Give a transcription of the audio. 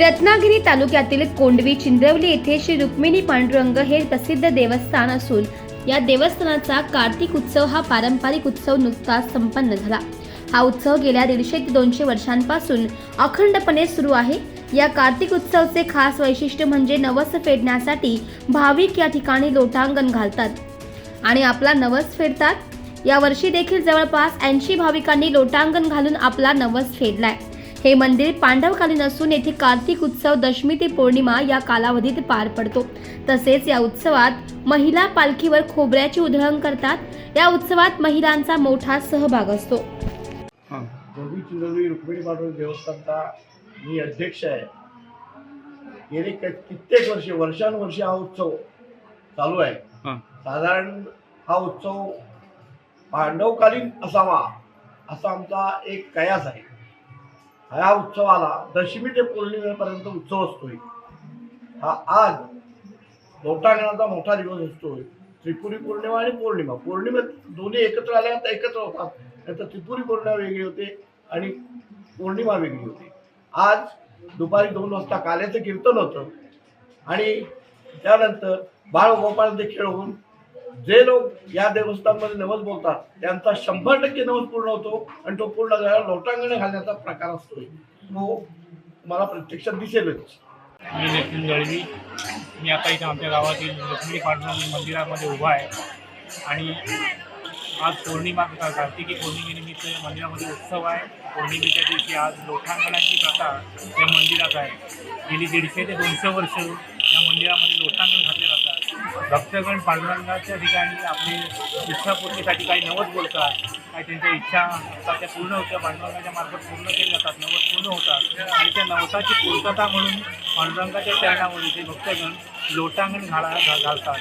रत्नागिरी तालुक्यातील कोंडवी चिंद्रवली येथे श्री रुक्मिणी पांडुरंग हे प्रसिद्ध देवस्थान असून या देवस्थानाचा कार्तिक उत्सव हा पारंपरिक उत्सव नुकताच संपन्न झाला. हा उत्सव गेल्या दीडशे ते दोनशे वर्षांपासून अखंडपणे सुरू आहे. या कार्तिक उत्सवचे खास वैशिष्ट्य म्हणजे नवस फेडण्यासाठी भाविक या ठिकाणी लोटांगण घालतात आणि आपला नवस फेडतात. या वर्षी देखील जवळपास ऐंशी भाविकांनी लोटांगण घालून आपला नवस फेडलाय. हे मंदिर पांडवकालीन असून येथे कार्तिक उत्सव दशमी ते पौर्णिमा या कालावधीत पार पडतो. तसेच या उत्सवात महिला पालखीवर खोबऱ्याची उधळण करतात. या उत्सवात महिलांचा मोठा सहभाग असतो. हां. देवस्थानचा मी अध्यक्ष आहे. गेली कित्येक वर्षे वर्षानुवर्षे हा उत्सव चालू आहे. हां. साधारण हा उत्सव पांडवकालीन असावा असा आमचा एक कयास आहे. ह्या उत्सवाला दशमी ते पौर्णिमेपर्यंत उत्सव असतोय. हा आज लोटांगणाचा मोठा दिवस असतोय. त्रिपुरी पौर्णिमा आणि पौर्णिमा. पौर्णिमेत दोन्ही एकत्र आल्या तर एकत्र होतात. नाहीतर त्रिपुरी पौर्णिमा वेगळी होते आणि पौर्णिमा वेगळी होते. आज दुपारी दोन वाजता काल्याचं कीर्तन होतं. आणि त्यानंतर बाळ गोपाळांचे खेळ होऊन जे लोक या देवस्थानमध्ये नवस बोलतात त्यांचा शंभर टक्के नवस पूर्ण होतो आणि तो पूर्ण झाल्यावर लोटांगण घालण्याचा प्रकार असतो तो मला प्रत्यक्षात दिसेलच. मी नितीन दळवी. मी आता इथं आमच्या गावातील लक्ष्मी पाटणा मंदिरामध्ये उभा आहे. आणि आज पौर्णिमा कार्तिकी पौर्णिमेनिमित्त मंदिरामध्ये उत्सव आहे. पौर्णिमेच्या दिवशी आज लोटांगणाची प्रथा या मंदिरात आहे. गेली दीडशे ते दोनशे वर्ष या मंदिरामध्ये लोटांगण घातले जातात भक्तगण पांडुरंगाच्या ठिकाणी आपली इच्छापूर्तीसाठी काही नवस बोलतात. काही त्यांच्या इच्छा असतात त्या पूर्ण होत्या पांडुरंगाच्या मार्फत पूर्ण केल्या जातात नवस पूर्ण होतात. आणि त्या नवसाची पूर्तता म्हणून पांडुरंगाच्या चरणामध्ये ते भक्तगण लोटांगण घाला घा- घालतात.